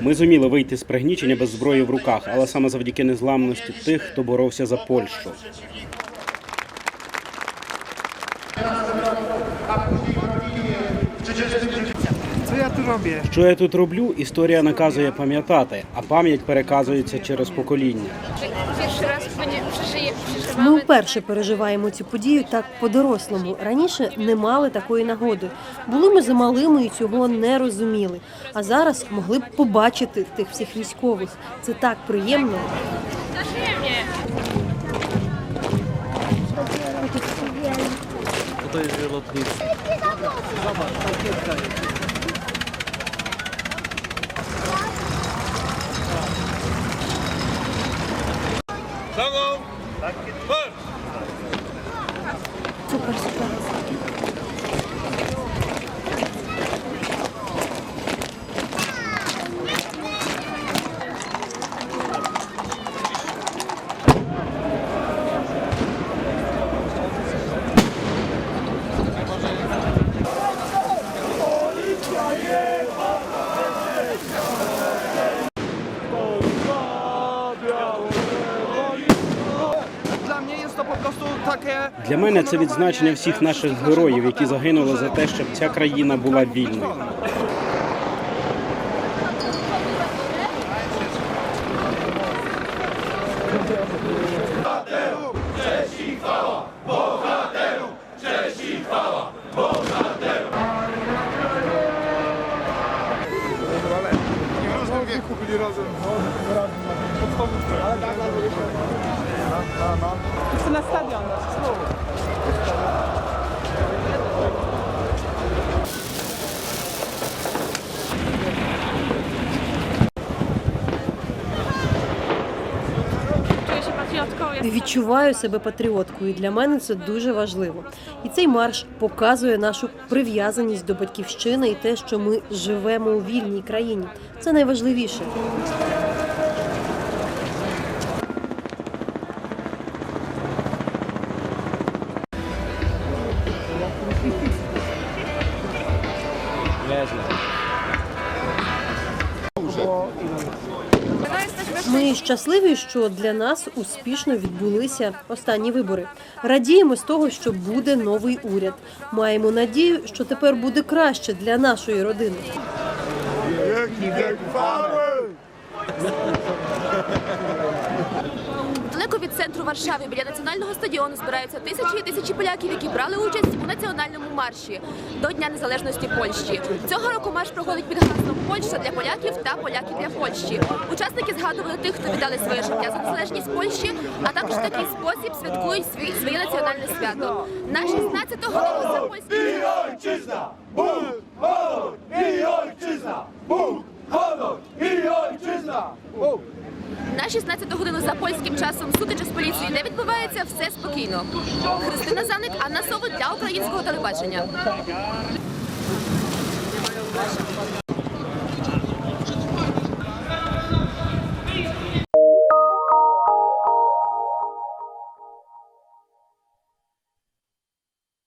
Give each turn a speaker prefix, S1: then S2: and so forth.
S1: Ми зуміли вийти з пригнічення без зброї в руках, але саме завдяки незламності тих, хто боровся за Польщу. Що я тут роблю, історія наказує пам'ятати, а пам'ять переказується через покоління.
S2: Перший раз прожиє,
S3: Ми вперше переживаємо цю подію так по-дорослому. Раніше не мали такої нагоди. Були ми замалими і цього не розуміли. А зараз могли б побачити тих всіх військових. Це так приємно.
S2: Przyjemnie.
S4: Süper süper.
S1: Для мене це відзначення всіх наших героїв, які загинули за те, щоб ця країна була вільною.
S4: Chcę na
S2: się patriotką. Jest
S3: Відчуваю себе патріоткою. і Для мене це дуже важливо. І цей марш показує нашу прив'язаність до батьківщини і те, що ми живемо у вільній країні. Це найважливіше. Ми щасливі, що для нас успішно відбулися останні вибори. Радіємо з того, що буде новий уряд. Маємо надію, що тепер буде краще для нашої родини.
S5: Варшави біля національного стадіону збираються тисячі і тисячі поляків, які брали участь у національному марші до Дня Незалежності Польщі. Цього року марш проходить під гаслом Польща для поляків та поляки для Польщі. Учасники згадували тих, хто віддали своє життя за незалежність Польщі, а також такий спосіб святкують свій, своє національне свято. На 16 годину за
S6: honor i ojczyzna! Bóg, honor і ojczyzna!
S5: На 16 годину за польським часом сутича з поліцією не відбувається все спокійно. Христина Заник, Анна Сово для українського телебачення.